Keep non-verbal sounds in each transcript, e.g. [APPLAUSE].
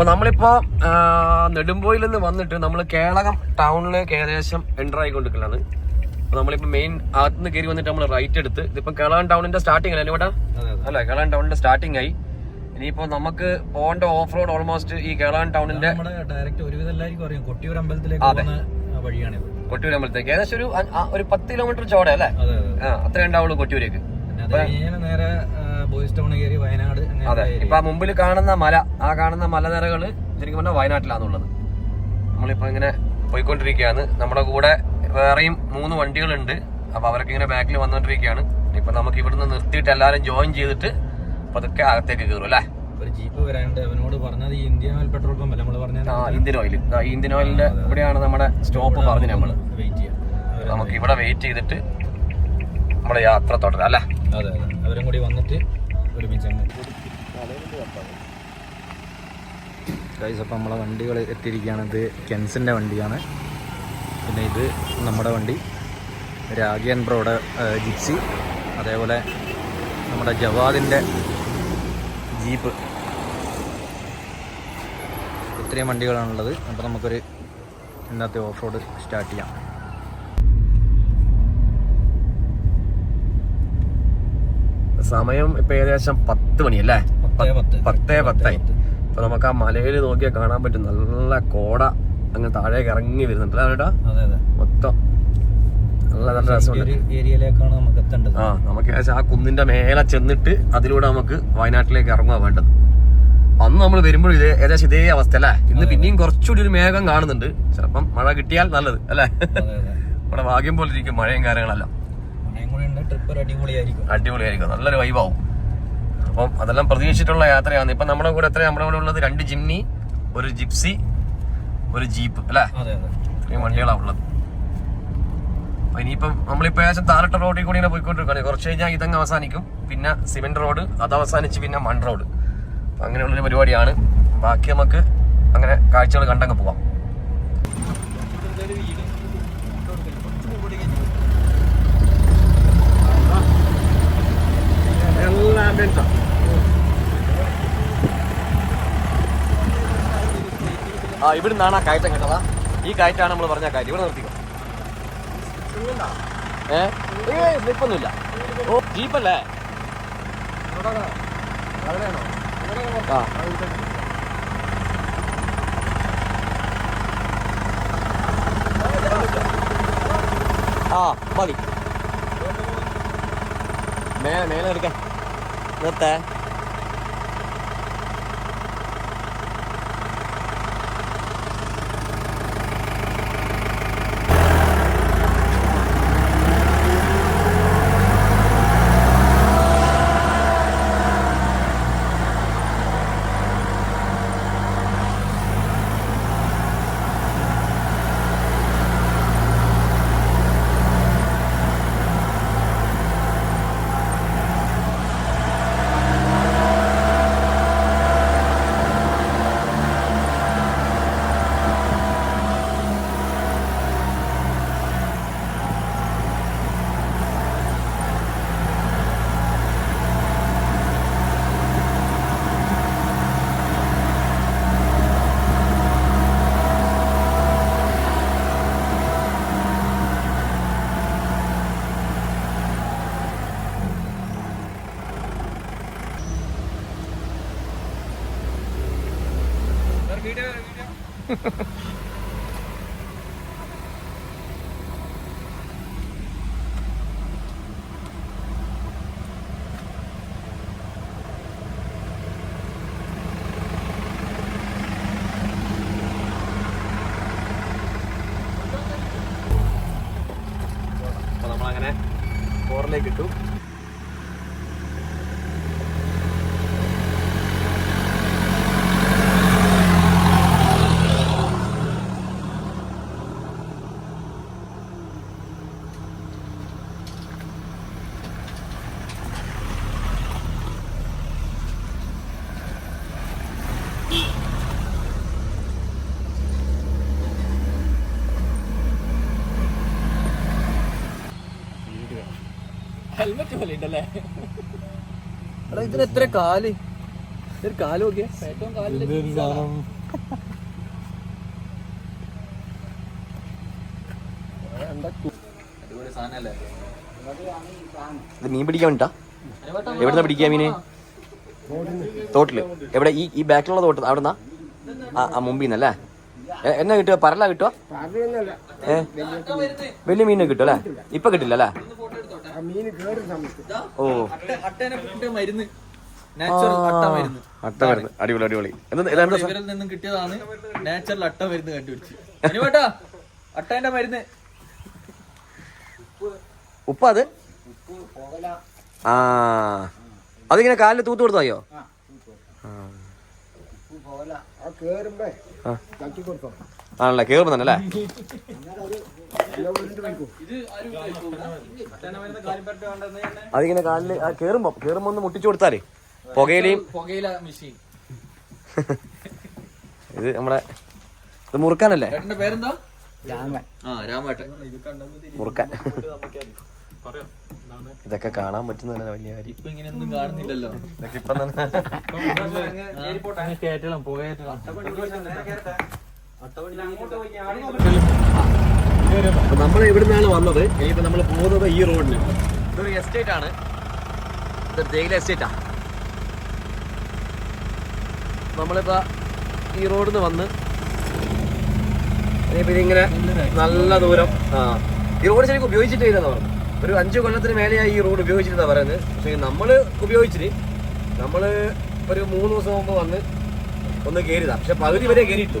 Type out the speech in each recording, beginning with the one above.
അപ്പൊ നമ്മളിപ്പോ ആ, നെടുമ്പോയിൽ നിന്ന് വന്നിട്ട് നമ്മൾ കേളകം ടൗണിലേക്ക് ഏകദേശം എന്റർ ആയിക്കൊണ്ടിരിക്കലാണ് അപ്പോൾ നമ്മളിപ്പോ മെയിൻ അകത്തുനിന്ന് കയറി വന്നിട്ട് നമ്മൾ റൈറ്റ് എടുത്ത് ഇതിപ്പോ കേളകം ടൗണിന്റെ സ്റ്റാർട്ടിംഗ് അല്ലേ ഇവിടെ? അല്ല കേളകം ടൗണിന്റെ സ്റ്റാർട്ടിംഗ് ആയി. ഇനിയിപ്പോ നമുക്ക് പോകേണ്ട ഓഫ് റോഡ് ഓൾമോസ്റ്റ് ഈ കേളകം ടൗണിന്റെ നമ്മുടെ ഡയറക്റ്റ് ഒരുവിധം എല്ലാവർക്കും അറിയാം. കൊട്ടിയൂർ അമ്പലത്തിലേക്ക് അതെ. വഴിയാണിത്. കൊട്ടിയൂരമ്പലത്തേക്ക് ഏകദേശം ഒരു ഒരു പത്ത് കിലോമീറ്റർ ചോട അല്ലേ? ആ അത്രേ ഉണ്ടാവുള്ളൂ കൊട്ടിയൂരേക്ക്. നേരെ ബോയ്സ് ടൗൺ കയറി വയനാട് അതെ. ഇപ്പൊ ആ മുമ്പിൽ കാണുന്ന മല ആ കാണുന്ന മലനിരകൾ ശരിക്കും പറഞ്ഞാൽ വയനാട്ടിലാണുള്ളത് നമ്മളിപ്പോ ഇങ്ങനെ പോയിക്കൊണ്ടിരിക്കുകയാണ്. നമ്മുടെ കൂടെ വേറെയും മൂന്ന് വണ്ടികളുണ്ട്. അപ്പൊ അവരൊക്കെ ഇങ്ങനെ ബാക്കിൽ വന്നുകൊണ്ടിരിക്കുകയാണ് ഇപ്പൊ നമുക്ക് ഇവിടുന്ന് നിർത്തിയിട്ട് എല്ലാരും ജോയിൻ ചെയ്തിട്ട് പതുക്കെ അകത്തേക്ക് കയറും അല്ലേ? ഒരു ജീപ്പ് വരാണ്ട് അവനോട് പറഞ്ഞത് ഇന്ത്യൻ ഓയിൽ പെട്രോൾ പമ്പ് നമ്മൾ ആ ഇന്ത്യൻ ഓയിൽ ഇന്ത്യൻ ഓയിലിന്റെ ഇവിടെയാണ് നമ്മുടെ സ്റ്റോപ്പ് പറഞ്ഞു നമ്മൾ. വെയിറ്റ് ചെയ്യാം. നമുക്ക് ഇവിടെ വെയിറ്റ് ചെയ്തിട്ട് നമ്മുടെ യാത്ര തുടരാം അല്ലേ? അതെ അതെ. അവരും കൂടി വന്നിട്ട് ഒരുമിച്ച് അങ്ങ് ഗൈസ് അപ്പം നമ്മളെ വണ്ടികൾ എത്തിയിരിക്കുകയാണ്. ഇത് കെൻസിന്റെ വണ്ടിയാണ്. പിന്നെ ഇത് നമ്മുടെ വണ്ടി. രാഗിയൻ ബ്രോയുടെ ജിപ്സി. അതേപോലെ നമ്മുടെ ജവാദിന്റെ ജീപ്പ്. ഇത്രയും വണ്ടികളാണുള്ളത്. അപ്പോൾ നമുക്കൊരു ഇന്നത്തെ ഓഫ് റോഡ് സ്റ്റാർട്ട് ചെയ്യാം. സമയം ഇപ്പൊ ഏകദേശം പത്ത് മണിയല്ലേ? പത്തേ പത്ത്. പത്തേ. പത്തായി. പത്ത്. അപ്പൊ നമുക്ക് ആ മലയിൽ നോക്കിയാൽ കാണാൻ പറ്റും നല്ല കോട അങ്ങ് താഴേക്ക് ഇറങ്ങി വരുന്നുണ്ട്. അതെ മൊത്തം നല്ല നല്ല രസമുണ്ട്. ആ നമുക്ക് ഏകദേശം ആ കുന്നിന്റെ മേലെ ചെന്നിട്ട് അതിലൂടെ നമുക്ക് വയനാട്ടിലേക്ക് ഇറങ്ങുക വേണ്ടത്. അന്ന് നമ്മൾ വരുമ്പോഴും ഇതേ ഏകദേശം ഇതേ അവസ്ഥ അല്ലേ? ഇന്ന് പിന്നെയും കുറച്ചുകൂടി ഒരു മേഘം കാണുന്നുണ്ട്. ചിലപ്പം മഴ കിട്ടിയാൽ നല്ലത് അല്ലേ? [LAUGHS] നമ്മുടെ ഭാഗ്യം പോലെ ഇരിക്കും മഴയും കാര്യങ്ങളെല്ലാം. അടിപൊളിയായിരിക്കും. നല്ലൊരു വൈബാവും അപ്പം അതെല്ലാം പ്രതീക്ഷിച്ചിട്ടുള്ള യാത്രയാണ്. ഇപ്പം നമ്മുടെ കൂടെ എത്ര നമ്മുടെ കൂടെ ഉള്ളത് രണ്ട് ജിമ്മി ഒരു ജിപ്സി ഒരു ജീപ്പ് അല്ലേ? ഇത്രയും വണ്ടികളാണ് ഉള്ളത്. അപ്പം ഇനിയിപ്പം നമ്മളിപ്പോൾ ഏകദേശം താരട്ട റോഡിൽ കൂടി ഇങ്ങനെ പോയിക്കൊണ്ടിരിക്കുകയാണ്. കുറച്ച് കഴിഞ്ഞാൽ ഇതങ്ങ് അവസാനിക്കും. പിന്നെ സിമെന്റ് റോഡ് അത് അവസാനിച്ച് പിന്നെ മൺ റോഡ്. അപ്പൊ അങ്ങനെയുള്ളൊരു പരിപാടിയാണ്. ബാക്കി നമുക്ക് അങ്ങനെ കാഴ്ചകൾ കണ്ടങ്ങ് പോവാം ആ ഇവിടുന്നാണ് ആ കയറ്റം കേട്ടതാ. ഈ കയറ്റാണ് നമ്മൾ പറഞ്ഞ കാര്യം. ഇവിടെ നിർത്തിക്കോ. ഏ? ഏ സ്ലിപ്പൊന്നുമില്ല ഓ ജീപ്പല്ലേ? ആ. ആ മതി. മേലെ മേലെ എടുക്കാൻ What? നിർത്തേ അപ്പൊ [LAUGHS] പോലെ എടാ ഇതിന് എത്ര കാൽ? ഇതൊരു കാൽ നോക്കിയേ. ഏറ്റവും സാധനല്ലേ ഇത് മീൻ പിടിക്കാൻ വേണ്ടിട്ടാ? എവിടുന്ന പിടിക്കാ മീന്? തോട്ടിൽ. എവിടെ? ഈ ഈ ബാക്കിലുള്ള തോട്ട് അവിടെന്നാ? ആ ആ മുമ്പിൽ നിന്നല്ലേ എന്നാ കിട്ടുക? പരല കിട്ടുക? ഏ? വലിയ മീനെ കിട്ടും അല്ലേ? ഇപ്പൊ കിട്ടില്ല അല്ലേ ഓ. മരുന്ന്. അട്ട മരുന്ന്. അടിപൊളി അടിപൊളി. ഇവരിൽ നിന്നും കിട്ടിയതാണ് നാച്ചുറൽ അട്ട മരുന്ന് കണ്ടുപിടിച്ച്. അനുവേട്ടാ അട്ടേന്റെ മരുന്ന്. ഉപ്പ അത്? ആ. അതിങ്ങനെ കാലിൽ തൂത്ത് കൊടുത്തായോ ആണല്ലേ? കേറുമ്പോ തന്നെ അല്ലേ? അതിങ്ങനെ കാലിൽ ആ, കേറുമ്പോ കേറുമ്പോ ഒന്ന് മുട്ടിച്ചു കൊടുത്താലേ പുകയിലയും പുകയില മെഷീൻ ഇത് നമ്മളെ ഇത് മുറുക്കാനല്ലേ? പേരെന്താ? മുറുക്കാൻ. ഇതൊക്കെ കാണാൻ പറ്റുന്ന വലിയ കാര്യം. ഇപ്പൊ ഇങ്ങനെയൊന്നും കാണുന്നില്ലല്ലോ. ഇതൊക്കെ ഇപ്പം തന്നെ നമ്മൾ എവിടുന്നാണ് വന്നത്. ഇനിയിപ്പോ നമ്മൾ പോകുന്നത് ഈ റോഡിന്. ഇതൊരു എസ്റ്റേറ്റ് ആണ്. ഇതൊരു തേയില എസ്റ്റേറ്റാ നമ്മളിപ്പോ ഈ റോഡിൽ നിന്ന് വന്ന് ഇനിയിപ്പോ ഇതിങ്ങനെ നല്ല ദൂരം ആ. ഈ റോഡ് ശരിക്കും ഉപയോഗിച്ചിട്ട് ചെയ്തെന്നാ പറഞ്ഞു ഒരു അഞ്ചു കൊല്ലത്തിന് മേലെയായി ഈ റോഡ് ഉപയോഗിച്ചിട്ടാ പറയുന്നത്. പക്ഷേ നമ്മൾ ഉപയോഗിച്ചിട്ട് നമ്മൾ ഒരു മൂന്ന് ദിവസം മുമ്പ് വന്ന് ഒന്ന് കയറിയതാണ് പക്ഷെ പകുതി വരെ കയറിയിട്ടു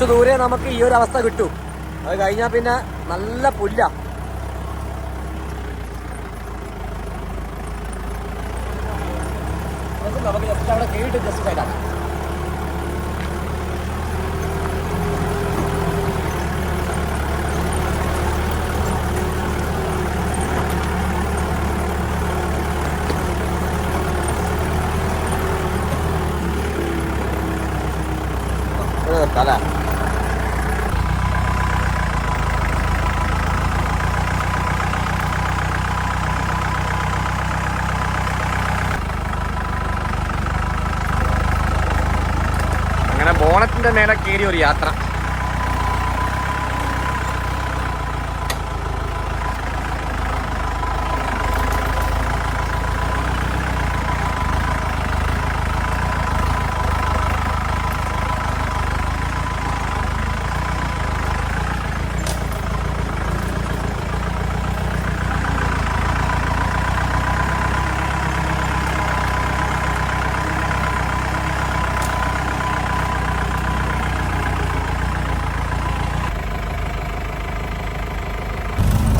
കുറച്ചു ദൂരെ നമുക്ക് ഈ ഒരു അവസ്ഥ കിട്ടും. അത് കഴിഞ്ഞാൽ പിന്നെ നല്ല പുല്ല. നമുക്ക് ജസ്റ്റ് അവിടെ കേട്ട് ജസ്റ്റ് സൈഡാക്കാം മേലെ കയറി ഒരു യാത്ര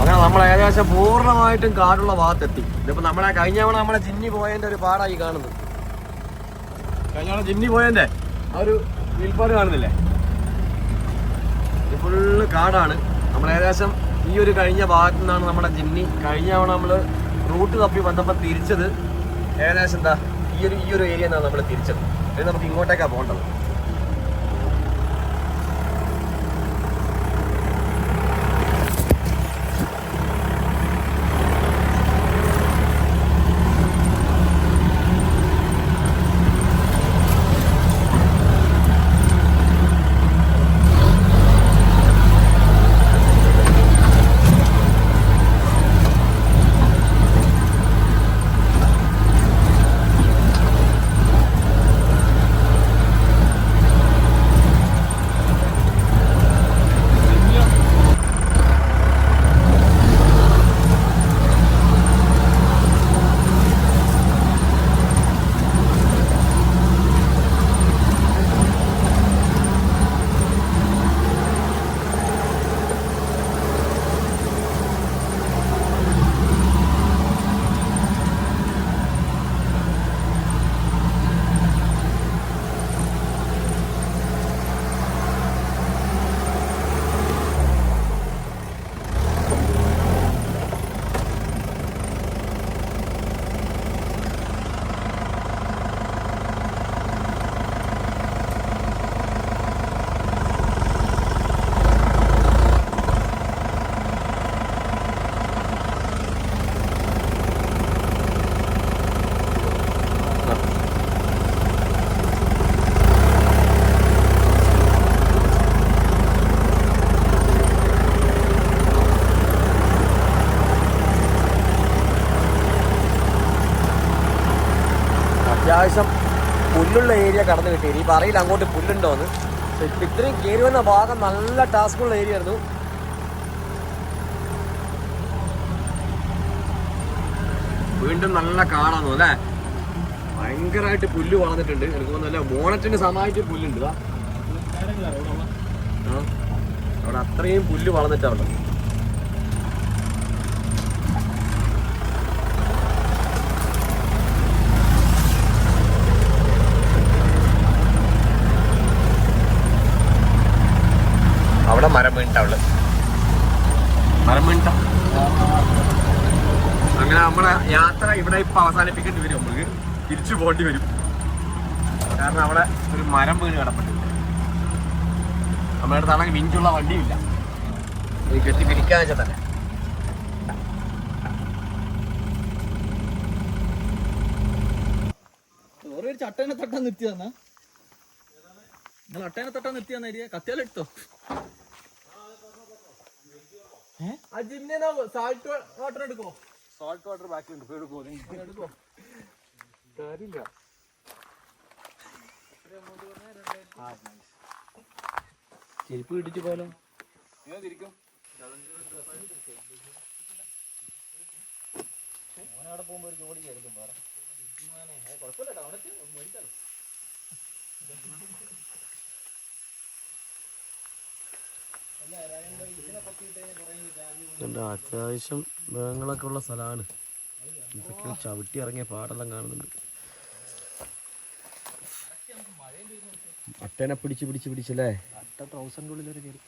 അങ്ങനെ നമ്മൾ ഏകദേശം പൂർണമായിട്ടും കാടുള്ള ഭാഗത്തെത്തി. ഇതിപ്പോ നമ്മളെ കഴിഞ്ഞ തവണ നമ്മളെ ജിന്നി പോയതിന്റെ ഒരു പാടായി കാണുന്നത്. കഴിഞ്ഞ തവണ ജിന്നി പോയതിന്റെ ആ ഒരു വിൽപ്പാട് കാണുന്നില്ലേ? ഫുള്ള് കാടാണ്. നമ്മൾ ഏകദേശം ഈ ഒരു കഴിഞ്ഞ ഭാഗത്തു നിന്നാണ് നമ്മുടെ ജിന്നി കഴിഞ്ഞ തവണ നമ്മൾ റൂട്ട് തപ്പി വന്നപ്പോൾ തിരിച്ചത് ഏകദേശം എന്താ ഈ ഒരു ഈ ഒരു ഏരിയ നമ്മൾ തിരിച്ചത്. ഇത് നമുക്ക് ഇങ്ങോട്ടേക്കാണ് പോകേണ്ടത്. അത്യാവശ്യം പുല്ലുള്ള ഏരിയ കടന്നു കിട്ടി. ഇനിയിപ്പോൾ അറിയില്ല അങ്ങോട്ട് പുല്ലുണ്ടോ എന്ന് ഇപ്പം ഇത്രയും കയറി വന്ന ഭാഗം നല്ല ടാസ്കുള്ള ഏരിയ ആയിരുന്നു. വീണ്ടും നല്ല കാണാന്നു അല്ലേ? ഭയങ്കരമായിട്ട് പുല്ല് വളർന്നിട്ടുണ്ട്. എനിക്ക് നല്ല മോണറ്റിന് സമായിട്ട് പുല്ലുണ്ട്. അവിടെ അത്രയും പുല്ല് വളർന്നിട്ടുണ്ട് അവിടെ മരം വീണിട്ടവൾ മരം വീണിട്ട? അങ്ങനെ നമ്മളെ യാത്ര ഇവിടെ ഇപ്പൊ അവസാനിപ്പിക്കേണ്ടി വരും. നമ്മൾക്ക് തിരിച്ചു പോകേണ്ടി വരും. കാരണം അവിടെ ഒരു മരം വീണ് കിടപ്പുണ്ട്. നമ്മുടെ അടുത്താണെങ്കിൽ മിഞ്ചുള്ള വണ്ടിയില്ല. ഈ കെട്ടി പിരിക്കാന്ന് വെച്ചാൽ തന്നെ. ഒരു ചട്ടേനെ തട്ടാൻ നിർത്തിയാന്നാ നിങ്ങൾ അട്ടേനെ തട്ടാൻ നിർത്തിയാന്നേരിയ തന്ന കത്തിയാലെടുത്തോ സാൾട്ട് വാട്ടർ എടുക്കോ സോൾട്ട് വാട്ടർ ബാക്കിലുണ്ട് എടുക്കോ കാര്യമില്ല. ചെരുപ്പ് കിട്ടിച്ച് പോലോ അത്യാവശ്യം മൃഗങ്ങളൊക്കെ ഉള്ള സ്ഥലമാണ്. ഇതൊക്കെ ചവിട്ടി ഇറങ്ങിയ പാടെല്ലാം കാണുന്നുണ്ട്. അട്ടനെ പിടിച്ച് പിടിച്ച് പിടിച്ചല്ലേ അട്ട ട്രൗസറിന്റെ ഉള്ളിൽ വരെ കയറി.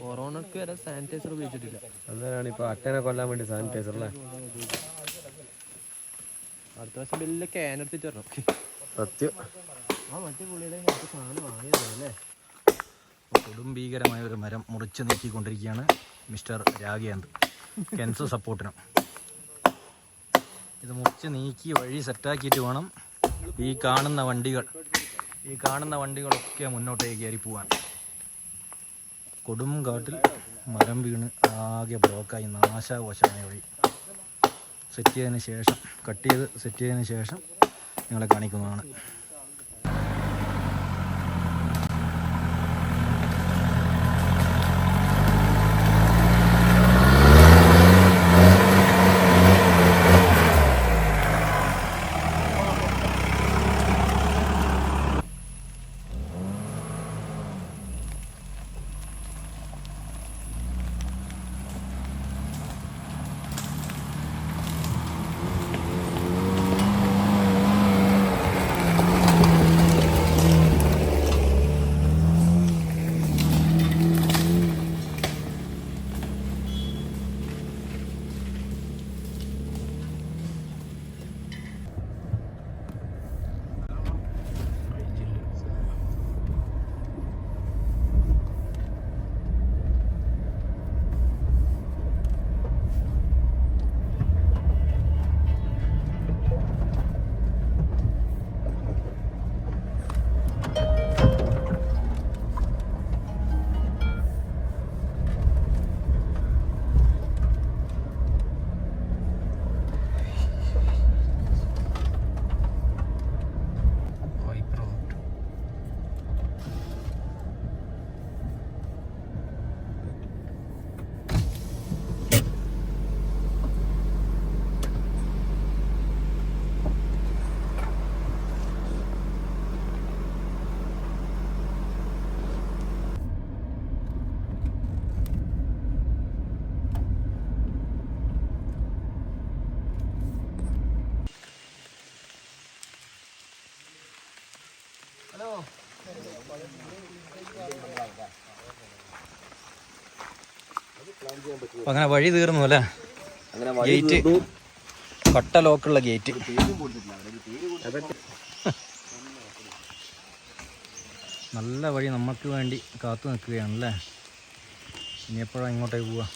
കൊറോണക്ക് വരെ സാനിറ്റൈസർ ഉപയോഗിച്ചിട്ടില്ല. അന്നേരമാണ് ഇപ്പൊ അട്ടനെ കൊല്ലാൻ വേണ്ടി സാനിറ്റൈസർ അല്ലേ അടുത്ത പ്രാവശ്യം വലിയ ക്യാൻ എടുത്തിട്ട് വരണം. സത്യം. ആ മറ്റേ പുള്ളിയുടെ സാധനം വാങ്ങിയതല്ലേ കൊടും ഭീകരമായ ഒരു മരം മുറിച്ച് നീക്കിക്കൊണ്ടിരിക്കുകയാണ് മിസ്റ്റർ രാഗേന്ദ്. കെൻസർ സപ്പോർട്ടിനും ഇത് മുറിച്ച് നീക്കി വഴി സെറ്റാക്കിയിട്ട് വേണം ഈ കാണുന്ന വണ്ടികൾ. ഈ കാണുന്ന വണ്ടികളൊക്കെ മുന്നോട്ടേക്ക് കയറി പോവാൻ. കൊടും കാട്ടിൽ മരം വീണ് ആകെ ബ്ലോക്കായി. നാശാവശമായ വഴി. സെറ്റ് ചെയ്തതിന് ശേഷം കട്ട് ചെയ്ത് സെറ്റ് ചെയ്തതിന് ശേഷം നിങ്ങളെ കാണിക്കുന്നതാണ്. അങ്ങനെ വഴി തീർന്നു അല്ലേ? അങ്ങനെ ഗേറ്റ് കട്ട ലോക്കുള്ള ഗേറ്റ്. നല്ല വഴി നമുക്ക് വേണ്ടി കാത്തു നിൽക്കുകയാണല്ലേ? ഇനി എപ്പോഴാണ് ഇങ്ങോട്ടേക്ക് പോവാ?